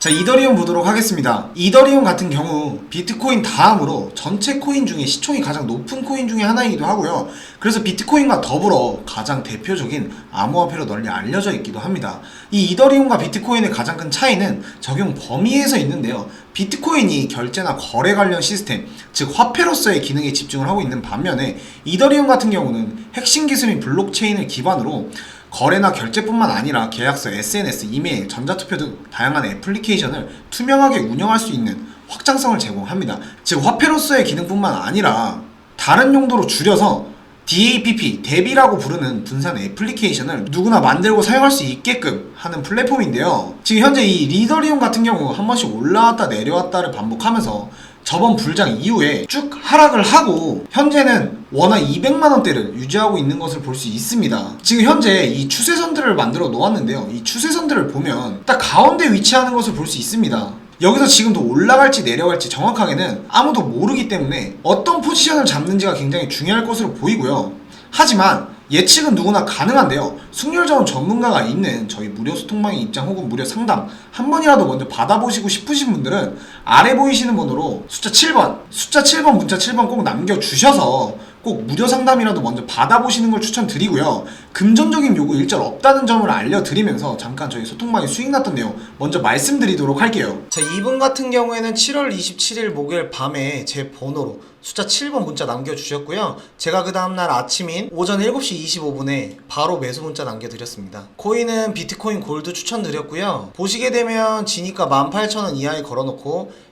자, 이더리움 보도록 하겠습니다. 이더리움 같은 경우 비트코인 다음으로 전체 코인 중에 시총이 가장 높은 코인 중에 하나이기도 하고요. 그래서 비트코인과 더불어 가장 대표적인 암호화폐로 널리 알려져 있기도 합니다. 이 이더리움과 비트코인의 가장 큰 차이는 적용 범위에서 있는데요. 비트코인이 결제나 거래 관련 시스템, 즉 화폐로서의 기능에 집중을 하고 있는 반면에 이더리움 같은 경우는 핵심 기술인 블록체인을 기반으로 거래나 결제뿐만 아니라 계약서, SNS, 이메일, 전자투표 등 다양한 애플리케이션을 투명하게 운영할 수 있는 확장성을 제공합니다. 즉 화폐로서의 기능뿐만 아니라 다른 용도로 줄여서 DAPP, 대비라고 부르는 분산 애플리케이션을 누구나 만들고 사용할 수 있게끔 하는 플랫폼인데요. 지금 현재 이 리더리움 같은 경우 한 번씩 올라왔다 내려왔다를 반복하면서 저번 불장 이후에 쭉 하락을 하고 현재는 원화 200만 원대를 유지하고 있는 것을 볼 수 있습니다. 지금 현재 이 추세선들을 만들어 놓았는데요. 이 추세선들을 보면 딱 가운데 위치하는 것을 볼 수 있습니다. 여기서 지금 더 올라갈지 내려갈지 정확하게는 아무도 모르기 때문에 어떤 포지션을 잡는지가 굉장히 중요할 것으로 보이고요. 하지만 예측은 누구나 가능한데요. 승률 자원 전문가가 있는 저희 무료 소통방의 입장 혹은 무료 상담 한 번이라도 먼저 받아보시고 싶으신 분들은 아래 보이시는 번호로 숫자 7번, 숫자 7번, 문자 7번 꼭 남겨주셔서 꼭 무료 상담이라도 먼저 받아보시는 걸 추천드리고요. 금전적인 요구 일절 없다는 점을 알려드리면서 잠깐 저희 소통방에 수익 났던 내용 먼저 말씀드리도록 할게요. 자, 이분 같은 경우에는 7월 27일 목요일 밤에 제 번호로 숫자 7번 문자 남겨주셨고요. 제가 그 다음날 아침인 오전 7시 25분에 바로 매수 문자 남겨드렸습니다. 코인은 비트코인 골드 추천드렸고요. 보시게 되면 지니까 18,000원 이하에 걸어놓고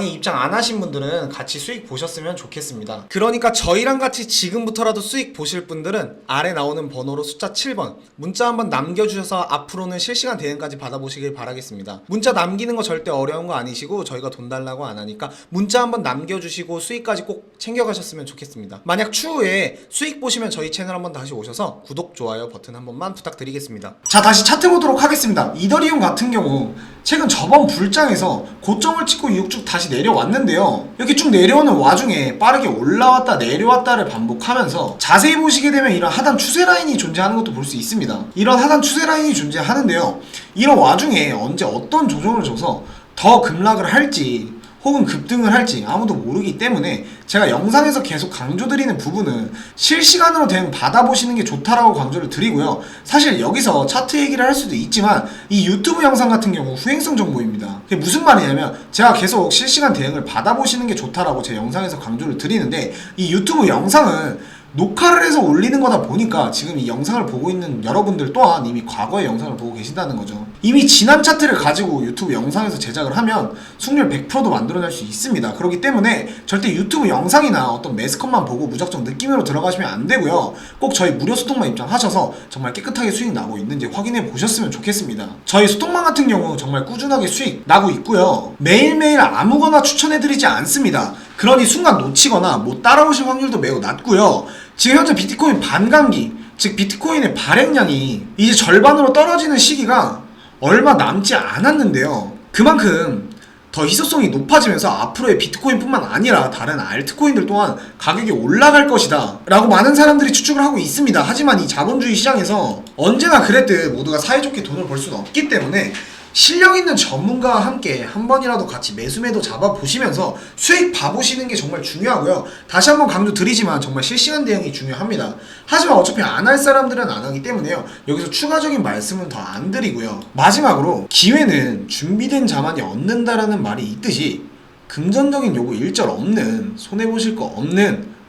에 입장 안 하신 분들은 같이 수익 보셨으면 좋겠습니다. 그러니까 저희랑 같이 지금부터라도 수익 보실 분들은 아래 나오는 번호로 숫자 7번 문자 한번 남겨주셔서 앞으로는 실시간 대응까지 받아보시길 바라겠습니다. 문자 남기는 거 절대 어려운 거 아니시고 저희가 돈 달라고 안 하니까 문자 한번 남겨주시고 수익까지 꼭 챙겨가셨으면 좋겠습니다. 만약 추후에 수익 보시면 저희 채널 한번 다시 오셔서 구독, 좋아요 버튼 한 번만 부탁드리겠습니다. 자 다시 차트 보도록 하겠습니다. 이더리움 같은 경우 최근 저번 불장에서 고점을 찍고 이쭉 다시 내려왔는데요. 이렇게 쭉 내려오는 와중에 빠르게 올라왔다 내려왔다를 반복하면서 자세히 보시게 되면 이런 하단 추세 라인이 존재하는 것도 볼 수 있습니다. 이런 하단 추세 라인이 존재하는데요. 이런 와중에 언제 어떤 조정을 줘서 더 급락을 할지 혹은 급등을 할지 아무도 모르기 때문에 제가 영상에서 계속 강조드리는 부분은 실시간으로 대응 받아보시는 게 좋다라고 강조를 드리고요. 사실 여기서 차트 얘기를 할 수도 있지만 이 유튜브 영상 같은 경우 후행성 정보입니다. 그게 무슨 말이냐면 제가 계속 실시간 대응을 받아보시는 게 좋다라고 제 영상에서 강조를 드리는데 이 유튜브 영상은 녹화를 해서 올리는 거다 보니까 지금 이 영상을 보고 있는 여러분들 또한 이미 과거의 영상을 보고 계신다는 거죠. 이미 지난 차트를 가지고 유튜브 영상에서 제작을 하면 승률 100%도 만들어낼 수 있습니다. 그렇기 때문에 절대 유튜브 영상이나 어떤 매스컷만 보고 무작정 느낌으로 들어가시면 안 되고요. 꼭 저희 무료 소통만 입장하셔서 정말 깨끗하게 수익 나고 있는지 확인해 보셨으면 좋겠습니다. 저희 소통망 같은 경우 정말 꾸준하게 수익 나고 있고요. 매일매일 아무거나 추천해드리지 않습니다. 그러니 순간 놓치거나 못 따라오실 확률도 매우 낮고요. 지금 현재 비트코인 반감기, 즉 비트코인의 발행량이 이제 절반으로 떨어지는 시기가 얼마 남지 않았는데요. 그만큼 더 희소성이 높아지면서 앞으로의 비트코인뿐만 아니라 다른 알트코인들 또한 가격이 올라갈 것이다 라고 많은 사람들이 추측을 하고 있습니다. 하지만 이 자본주의 시장에서 언제나 그랬듯 모두가 사이좋게 돈을 벌 수는 없기 때문에 실력 있는 전문가와 함께 한 번이라도 같이 매수매도 잡아보시면서 수익 봐보시는 게 정말 중요하고요. 다시 한번 강조드리지만 정말 실시간 대응이 중요합니다. 하지만 어차피 안 할 사람들은 안 하기 때문에요. 여기서 추가적인 말씀은 더 안 드리고요. 마지막으로 기회는 준비된 자만이 얻는다라는 말이 있듯이 금전적인 요구 일절 없는 손해보실 거 없는